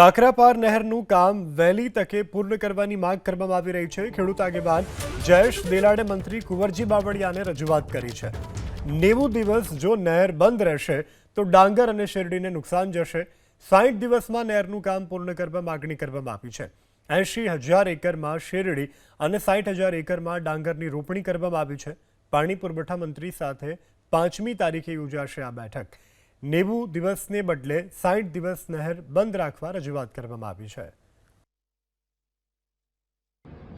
કાકરાપાર નહેરનું કામ વહેલી તકે પૂર્ણ કરવાની માંગ કરવામાં આવી રહી છે. ખેડૂત આગેવાન જયેશ દેલાડે મંત્રી કુંવરજી બાવળિયાને રજૂઆત કરી છે. નેવું દિવસ જો નહેર બંધ રહેશે, તો ડાંગર અને શેરડીને નુકસાન જશે. સાઠ દિવસમાં નહેરનું કામ પૂર્ણ કરવા માગણી કરવામાં આવી છે. એંશી હજાર એકરમાં શેરડી અને સાઠ હજાર એકરમાં ડાંગરની રોપણી કરવામાં આવી છે. પાણી પુરવઠા મંત્રી સાથે પાંચમી તારીખે યોજાશે આ બેઠક. નેવું દિવસને બદલે સાઠ દિવસ નહેર બંધ રાખવા રજૂઆત કરવામાં આવી છે.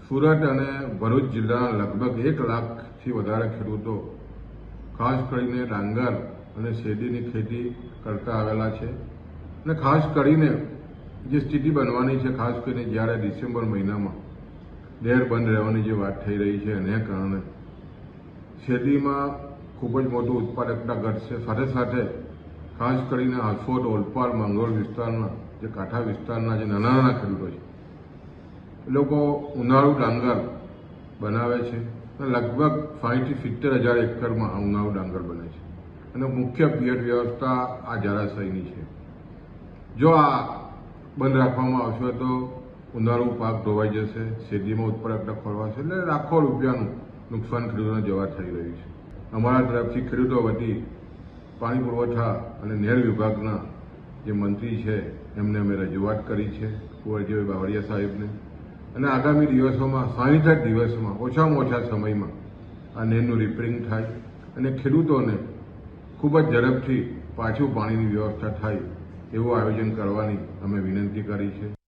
સુરત અને ભરૂચ જિલ્લાના લગભગ એક લાખથી વધારે ખેડૂતો ખાસ કરીને ડાંગર અને શેરડીની ખેતી કરતા આવેલા છે અને ખાસ કરીને જે સ્થિતિ બનવાની છે, ખાસ કરીને જ્યારે ડિસેમ્બર મહિનામાં નહેર બંધ રહેવાની જે વાત થઈ રહી છે, એને કારણે શેરડીમાં ખૂબ જ મોટું ઉત્પાદકતા ઘટશે. સાથે સાથે ખાસ કરીને હાંસોદ ઓલપાડ, મંગોળ વિસ્તારના, જે કાંઠા વિસ્તારના જે નાના નાના ખેડૂતો છે. એ લોકો ઉનાળુ ડાંગર બનાવે છે લગભગ સાહીઠથી સિત્તેર હજાર એકરમાં આ ઉનાળુ ડાંગર બને છે. અને મુખ્ય પિયત વ્યવસ્થા આ જળાશયની છે. જો આ બંધ રાખવામાં આવશે તો ઉનાળુ પાક ધોવાઈ જશે, શેરડીમાં ઉત્પાદકતા ખોરવાશે, એટલે લાખો રૂપિયાનું નુકસાન ખેડૂતોને જવા થઈ રહ્યું છે. અમારા તરફથી ખેડૂતો વતી પાણી પુરવઠા અને નહેર વિભાગના જે મંત્રી છે, એમને અમે રજૂઆત કરી છે, કુંવરજીભાઈ બાવળિયા સાહેબને. અને આગામી દિવસોમાં સાહીઠ દિવસમાં, ઓછામાં ઓછા સમયમાં આ નહેરનું રિપેરિંગ થાય અને ખેડૂતોને ખૂબ જ ઝડપથી પાછું પાણીની વ્યવસ્થા થાય એવું આયોજન કરવાની અમે વિનંતી કરી છે.